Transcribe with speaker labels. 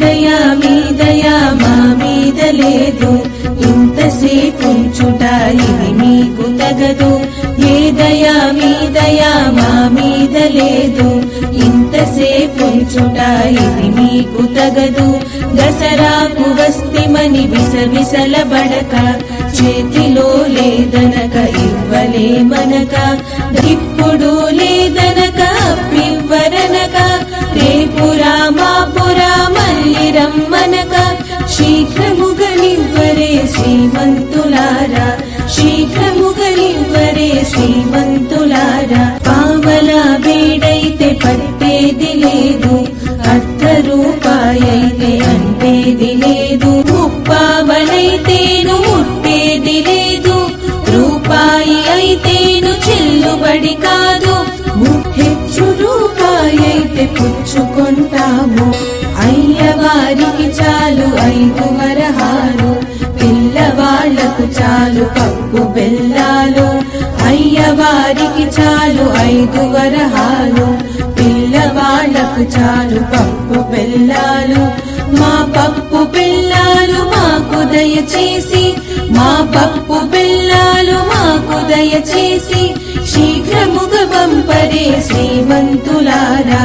Speaker 1: దయా మీ దయా మా మీద లేదు. ఇంతసేపు చుట ఇది మీకు తగదు. ఏ దయా మీ దయా మా మీద లేదు. ఇంతసేపు చుట ఇది మీకు తగదు. దసరాకు వస్తిమని విసవిసల బడక చేతిలో లేదనక ఇవ్వలే మనక ఇప్పుడు లేదనక శ్రీమంతులారా శీఘ్రముగనివ్వరే శ్రీమంతులారా. పావల వేడైతే పట్టేది లేదు అర్ధ రూపాయైతే అంటేది లేదు. ముప్పావనైతేను ముట్టేది లేదు రూపాయి అయితేను చెల్లుబడి కాదు. హెచ్చు రూపాయైతే అయితే పుచ్చుకుంటాము. అయ్యవారికి చాలు కప్పు బెల్లాలు అయ్యవారికి చాలు ఐదు వరహాలు పిల్లవాళ్ళకు చాలు పప్పు బెల్లాలు మా పప్పు బెల్లాలు మాకు దయచేసి మా పప్పు బెల్లాలు మాకు దయచేసి శీఘ్రముగ పంపరే శ్రీమంతులారా.